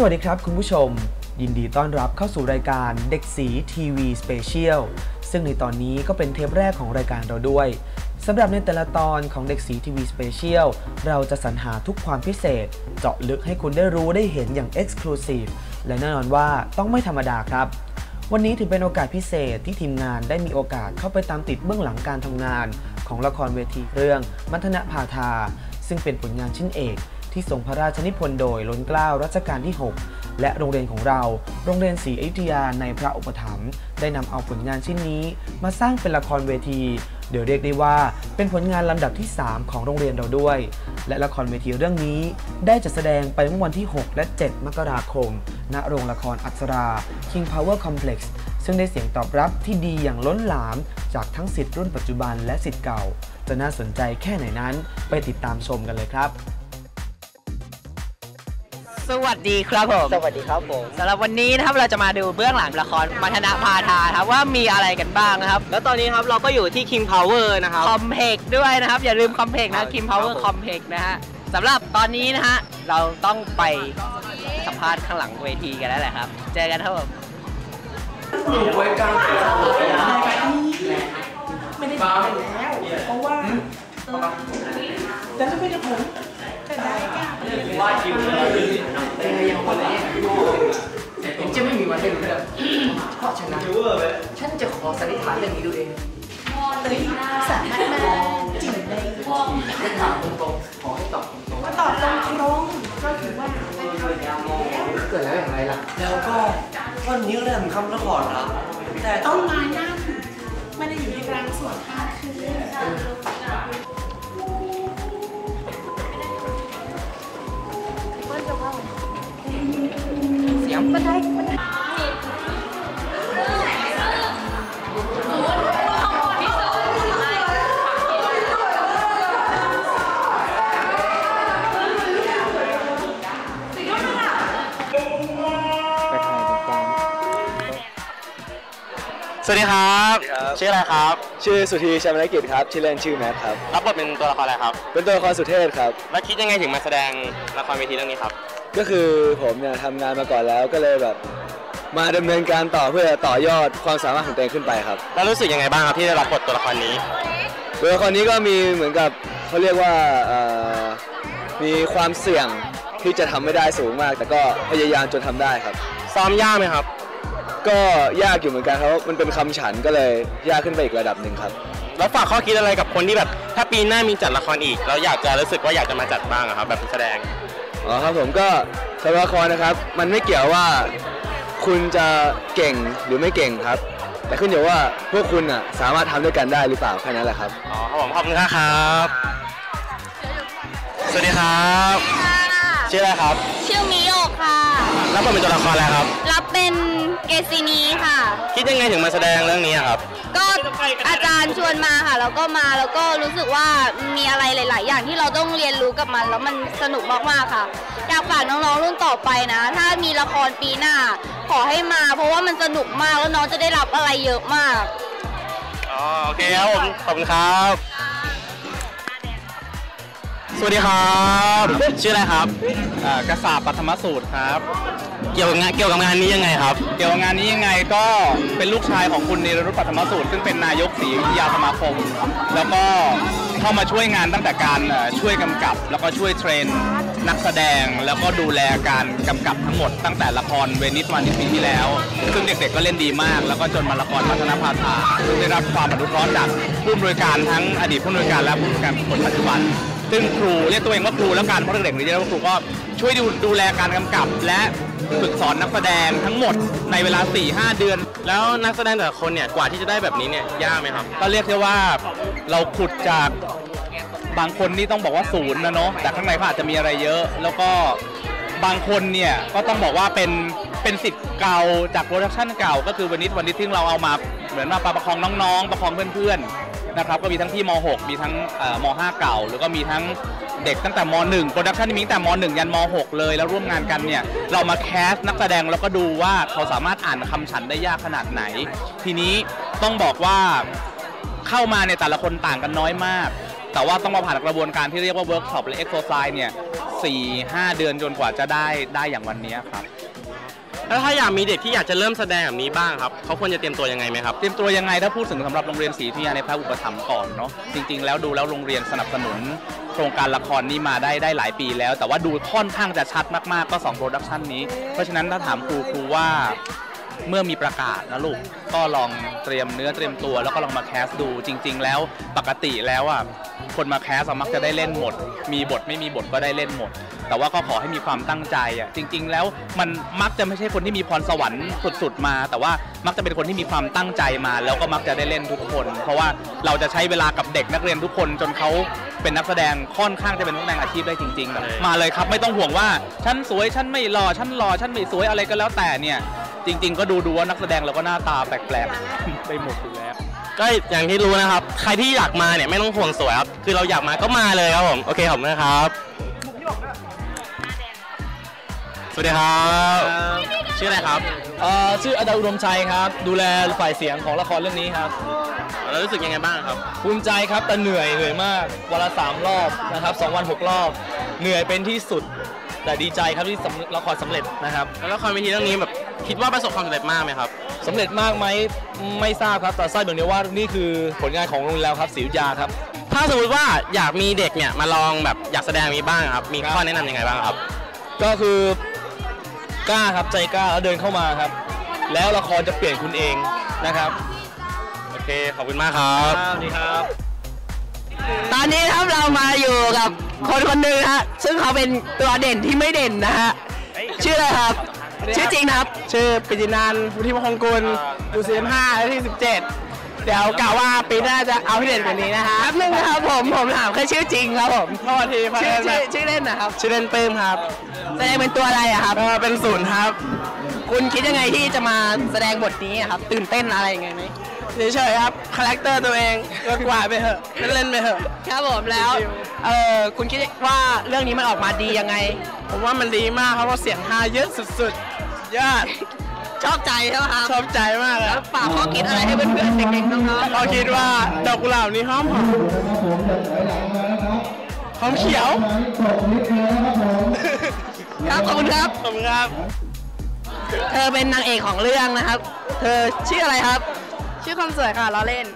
สวัสดีครับคุณผู้ชม ยินดีต้อนรับเข้าสู่รายการเด็กสีทีวีสเปเชียลซึ่งในตอนนี้ก็เป็นเทปแรกของรายการเราด้วยสำหรับในแต่ละตอนของเด็กสีทีวีสเปเชียลเราจะสรรหาทุกความพิเศษ เจาะลึกให้คุณได้รู้ได้เห็นอย่าง Exclusive และแน่นอนว่าต้องไม่ธรรมดาครับ วันนี้ถือเป็นโอกาสพิเศษที่ทีมงานได้มีโอกาสเข้าไปตามติดเบื้องหลังการทำงาน ของละครเวทีเรื่องมัทนะพาทา ซึ่งเป็นผลงานชิ้นเอก ที่ทรงพระราชนิพนธ์โดยล้นเกล้ารัชกาลที่ 6 และโรงเรียนของเรา โรงเรียนศรีอยุธยาในพระอุปถัมภ์ได้นำเอาผลงานชิ้นนี้ มาสร้างเป็นละครเวที เดี๋ยวเรียกได้ว่าเป็นผลงานลำดับที่ 3 ของโรงเรียนเราด้วย และละครเวทีเรื่องนี้ได้จัดแสดงไปเมื่อวันที่ 6 และ 7 มกราคม ณ โรงละครอักษรา King Power Complex ซึ่งได้เสียงตอบรับที่ดีอย่างล้นหลามจากทั้งสิทธิ์รุ่นปัจจุบันและสิทธิ์เก่า จะน่าสนใจแค่ไหนนั้นไปติดตามชมกันเลยครับ สวัสดีครับผมสวัสดีครับผมสำหรับวันนี้นะครับเราจะมาดูเบื้องหลังละครมัทนาพาทาครับว่ามีอะไรกันบ้างนะครับ แล้วตอนนี้ครับเราก็อยู่ที่ King Power นะครับคอมเพกด้วยนะครับอย่าลืมคอมเพกนะคิมพาวเวอครับผมร์คอมเพกนะฮะสำหรับตอนนี้นะฮะเราต้องไปสัมภาษณ์ข้างหลังเวทีกันแล้วแหละครับ เจอกันครับผมผม จะไม่มีวันได้รู้เรื่องเพราะฉะนั้นฉันจะขอสันนิษฐานเรื่องนี้ดูเองสามารถมาจิ๋งได้จะถามตรงๆขอให้ตอบตรงๆก็ตอบตรงๆก็คือว่าเกิดแล้วอย่างไรล่ะ แล้วก็วันนี้เริ่มคำละครแล้วแต่ต้นไม้นั่ สวัสดีครับ ชื่ออะไรครับ ชื่อสุธีชมนกิจครับ ชื่อเล่นชื่อแมทครับ รับบทเป็นตัวละครอะไรครับ เป็นตัวละครสุเทพครับ แล้วคิดยังไงถึงมาแสดงละครเวทีเรื่องนี้ครับ ก็คือผมเนี่ยทำงานมาก่อนแล้วก็เลยแบบ มาดำเนินการต่อเพื่อต่อยอดความสามารถของตัวเองขึ้นไปครับ แล้วรู้สึกยังไงบ้างครับที่ได้รับบทตัวละครนี้ ตัวละครนี้ก็มีเหมือนกับเขาเรียกว่าเอ่อมีความเสี่ยงที่จะทำไม่ได้สูงมาก แต่ก็พยายามจนทำได้ครับ ซ้อมยากไหมครับ ก็ยากอยู่เหมือนกันครับเพราะมันเป็นคำฉันก็เลยยากขึ้นไปอีกระดับหนึ่งครับ แล้วฝากข้อคิดอะไรกับคนที่แบบ ถ้าปีหน้ามีจัดละครอีกแล้วอยากจะรู้สึกว่าอยากจะมาจัดบ้างอะครับแบบแสดง อ๋อครับผมก็สำหรับละครนะครับ มันไม่เกี่ยวว่าคุณจะเก่งหรือไม่เก่งครับ แต่ขึ้นอยู่ว่าพวกคุณอะสามารถทำด้วยกันได้หรือเปล่าแค่นั้นแหละครับ อ๋อครับผมขอบคุณครับ สวัสดีครับ ชื่ออะไรครับ ชื่อมิโยกค่ะรับบทเป็นตัวละครอะไรครับ รับเป็น เกซินีค่ะ คิดยังไงถึงมาแสดงเรื่องนี้อะครับ ก็อาจารย์ชวนมาค่ะแล้วก็มาแล้วก็รู้สึกว่ามีอะไรหลาย ๆ อย่างที่เราต้องเรียนรู้กับมัน แล้วมันสนุกมาก ๆ ค่ะ อยากฝากน้อง ๆ รุ่นต่อไปนะ ถ้ามีละครปีหน้า ขอให้มา เพราะว่ามันสนุกมากแล้วน้องจะได้รับอะไรเยอะมาก อ๋อ โอเคครับผมขอบคุณครับ สวัสดีครับ ชื่ออะไรครับกษาปฐมสูตรครับ เกี่ยวกับงานเกี่ยวกับงานนี้ยังไงครับ เกี่ยวกับงานนี้ยังไงก็เป็นลูกชายของคุณนิรรุตปฐมสูตร ซึ่งเป็นนายกศรีอยุธยาสมาคม แล้วก็เข้ามาช่วยงานตั้งแต่การเอ่อช่วยกำกับ แล้วก็ช่วยเทรนนักแสดงแล้วก็ดูแลการกำกับทั้งหมดตั้งแต่ละครเวนิสวันนิปีที่แล้ว ซึ่งเด็กๆก็เล่นดีมาก แล้วก็จนมาละครพัฒนาพาธาซึ่งได้รับความอนุเคราะห์จากผู้อำนวยการทั้งอดีตผู้อำนวยการและผู้อำนวยการคนปัจจุบัน ซึ่งครูเรียกตัวเองว่าครูแล้วกันเพราะเด็กๆเรียกว่าครูก็ช่วยดูดูแลการกำกับ และฝึกสอนนักแสดงทั้งหมดในเวลา 4-5 เดือน แล้วนักแสดงแต่ละคนเนี่ยกว่าที่จะได้แบบนี้เนี่ยยากไหมครับ ก็เรียกได้ว่าเราขุดจากบางคนนี่ต้องบอกว่าศูนย์นะเนาะแต่ข้างในเขาอาจจะมีอะไรเยอะ แล้วก็บางคนเนี่ยก็ต้องบอกว่าเป็นเป็นสิทธิ์เก่าจากโปรดักชันเก่า ก็คือวันนี้วันนี้ที่เราเอามา มือนมาประคองน้องๆ ประคองเพื่อนๆนะครับก็มีทั้งที่ม .6 มีทั้งม .5 เก่า แล้วก็มีทั้งเด็กตั้งแต่ม .1 โปรดักชันมีตั้งแต่ม .1 ยันม .6 เลยแล้วร่วมงานกันเนี่ยเรามาแคสนักแสดงแล้วก็ดูว่าเขาสามารถอ่านคำฉันได้ยากขนาดไหน ทีนี้ต้องบอกว่าเข้ามาในแต่ละคนต่างกันน้อยมาก แต่ว่าต้องมาผ่านกระบวนการที่เรียกว่าเวิร์กช็อปและเอ็กซ์โซไซส์เนี่ย4 5เดือนจนกว่าจะได้ได้อย่างวันนี้ครับ แล้วถ้าอยากมีเด็กที่อยากจะเริ่มแสดงแบบนี้บ้างครับเขาควรจะเตรียมตัวยังไงไหมครับ เตรียมตัวยังไงถ้าพูดถึงสำหรับโรงเรียนศรีอยุยาในพระอุปถัมภ์ก่อนเนาะจริง ๆ แล้วดูแล้วโรงเรียนสนับสนุน โครงการละครนี้มาได้ได้หลายปีแล้ว แต่ว่าดูค่อนข้างจะชัดมากๆก็2โปรดักชันนี้ เพราะฉะนั้นถ้าถามครูครูว่าเมื่อมีประกาศนะลูกก็ลองเตรียมเนื้อเตรียมตัว แล้วก็ลองมาแคสดูจริง ๆ แล้วปกติแล้วอะคนมาแคสมักจะได้เล่นหมด มีบทไม่มีบทก็ได้เล่นหมด แต่ว่าก็ขอให้มีความตั้งใจอะจริง ๆ แล้วมันมักจะไม่ใช่คนที่มีพรสวรรค์สุดๆมา แต่ว่ามักจะเป็นคนที่มีความตั้งใจมา แล้วก็มักจะได้เล่นทุกคน เพราะว่าเราจะใช้เวลากับเด็กนักเรียนทุกคนจนเขาเป็นนักแสดงค่อนข้างจะเป็นนักแสดงอาชีพได้จริงๆแบบมาเลยครับไม่ต้องห่วงว่าฉันสวยฉันไม่หล่อฉันหล่อฉันไม่สวยอะไรก็แล้วแต่เนี่ยจริง ๆ ก็ดูดูว่านักแสดงเราก็หน้าตาแปลกๆไปหมดอยู่แล้วก็อย่างที่รู้นะครับ ใครที่อยากมาเนี่ยไม่ต้องห่วงสวยครับ คือเราอยากมาก็มาเลยครับผม โอเคขอบคุณนะครับส วัสดีครับชื่ออะไรครับเอ่อชื่ออดาอุดมชัยครับ ดูแลฝ่ายเสียงของละครเรื่องนี้ครับแล้วรู้สึกยังไงบ้างครับภูมิใจครับแต่เหนื่อยเหนื่อยมากวันละสามรอบนะครับสองวันหกรอบ เหนื่อยเป็นที่สุด แต่ดีใจครับที่สำละครสำเร็จนะครับแล้วละครเวทีเรื่องนี้แบบคิดว่าประสบความสำเร็จมากไหมครับสำเร็จมากไหมไม่ทราบครับแต่ทราบอย่างเดียวว่านี่คือผลงานของโรงเรียนแล้วครับศรีอยุธยาครับถ้าสมมติว่าอยากมีเด็กเนี่ยมาลองแบบอยากแสดงมีบ้างครับ มีข้อแนะนำยังไงบ้างครับ ก็คือ กล้าครับใจกล้าแล้วเดินเข้ามาครับ แล้วละครจะเปลี่ยนคุณเองนะครับโอเคขอบคุณมากครับสวัสดีครับ ตอนนี้ครับเรามาอยู่กับคนคนหนึ่งฮะซึ่งเขาเป็นตัวเด่นที่ไม่เด่นนะฮะชื่ออะไรครับ ชื่อจริงนะครับ ชื่อปิตินันท์วุฒิมงคลกุลอยู่สี่ห้าและที่สิบเจ็ด เดี๋ยวกะว่าปีหน้าจะเอาให้เด่นกว่านี้นะฮะแป๊บนึงนะครับผมผมถามแค่ชื่อจริงครับผมโทษทีพอชื่อเล่นชื่อชื่อแบบเล่นนะครับชื่อเล่นปื้มครับแสดงเป็นตัวอะไรอะครับ เออเป็นศูนย์ครับ คุณคิดยังไงที่จะมาแสดงบทนี้อะครับ ตื่นเต้นอะไรยังไงไหมเฉยๆครับคาแรคเตอร์ตัวเองก็กว่าดไปเถอะเล่นๆไปเถอะ ครับผมแล้วเออคุณคิดว่าเรื่องนี้มันออกมาดียังไง ผมว่ามันดีมากครับเพราะเสียงฮาเยอะสุดๆยอด ชอบใจใช่ไหมครับชอบใจมากครับฝากข้อคิดอะไรให้เพื่อนๆเด็กๆน้องๆเราคิดว่าดอกกุหลาบนี้หอมหอมหอมเขียวครับขอบคุณครับขอบคุณครับ เธอเป็นนางเอกของเรื่องนะครับ เธอชื่ออะไรครับ ชื่อคำสวยค่ะล้อเล่น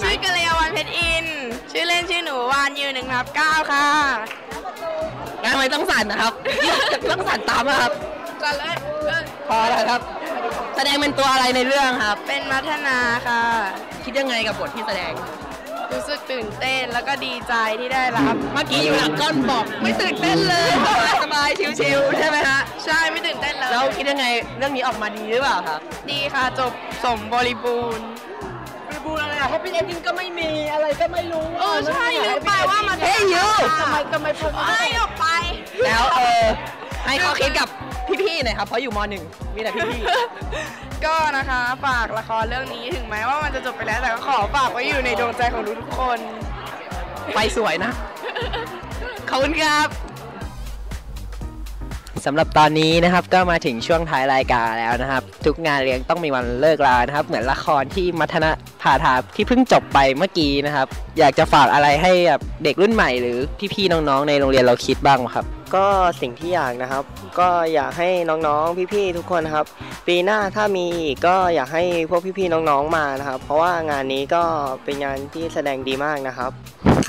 ชื่อกะเลียวันเพชรอิน ชื่อเล่นชื่อหนูวานยืนหนึ่งนับเก้าค่ะทำไมต้องสั่นนะครับ ต้องสั่นตามนะครับกันเลย พอแล้วครับ แสดงเป็นตัวอะไรในเรื่องครับ เป็นมัทนาค่ะ คิดยังไงกับบทที่แสดง รู้สึกตื่นเต้นแล้วก็ดีใจที่ได้รับ เมื่อกี้อยู่หลังก้อนบอก ไม่ตื่นเต้นเลยสบายๆชิวๆใช่ไหมฮะใช่ไม่ตื่นเต้นเลยแล้วคิดยังไงเรื่องนี้ออกมาดีหรือเปล่าครับ ดีค่ะจบสมบริบูรณ์บริบูรณ์อะไรอะแฮปปี้เอนดิ้งก็ไม่มีอะไรก็ไม่รู้เออใช่ลืมไปว่ามันเฮ้ยยูทำไมทำไมพูดไม่ออกไป แล้วเออ ให้ข้อคิดกับพี่ๆหน่อยครับเพราะอยู่มหนึ่งมีแต่พี่ก็นะคะฝากละครเรื่องนี้ถึงแม้ว่ามันจะจบไปแล้วแต่ก็ขอฝากไว้อยู่ในดวงใจของทุกๆคนๆไฟสวยนะขอบคุณครับสำหรับตอนนี้นะครับก็มาถึงช่วงท้ายรายการแล้วนะครับ ทุกงานเลี้ยงต้องมีวันเลิกลานะครับ เหมือนละครที่มัทนะพาทาที่เพิ่งจบไปเมื่อกี้นะครับ อยากจะฝากอะไรให้แบบเด็กรุ่นใหม่หรือพี่ๆน้องๆในโรงเรียนเราคิดบ้างไหมครับ ก็สิ่งที่อยากนะครับ ก็อยากให้น้องๆพี่ๆทุกคนนะครับ ปีหน้าถ้ามีอีกก็อยากให้พวกพี่ๆน้องๆมานะครับ เพราะว่างานนี้ก็เป็นงานที่แสดงดีมากนะครับ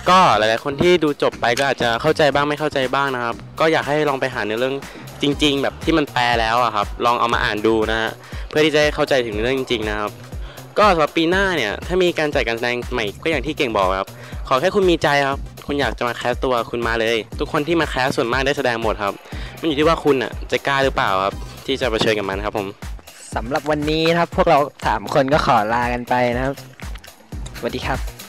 ก็หลายๆคนที่ดูจบไปก็อาจจะเข้าใจบ้างไม่เข้าใจบ้างนะครับ ก็อยากให้ลองไปหาเนื้อเรื่องจริง ๆ แบบที่มันแปลแล้วอะครับ ลองเอามาอ่านดูนะฮะเพื่อที่จะให้เข้าใจถึงเรื่องจริง ๆ นะครับ ก็สำหรับปีหน้าเนี่ยถ้ามีการจัดการแสดงใหม่ก็อย่างที่เก่งบอกครับ ขอแค่คุณมีใจครับ คุณอยากจะมาแคสตัวคุณมาเลย ทุกคนที่มาแคสส่วนมากได้แสดงหมดครับ มันอยู่ที่ว่าคุณอะจะกล้าหรือเปล่าครับที่จะเผชิญกับมันครับผมสำหรับวันนี้นะครับ พวกเราสามคนก็ขอลากันไปนะครับสวัสดีครับ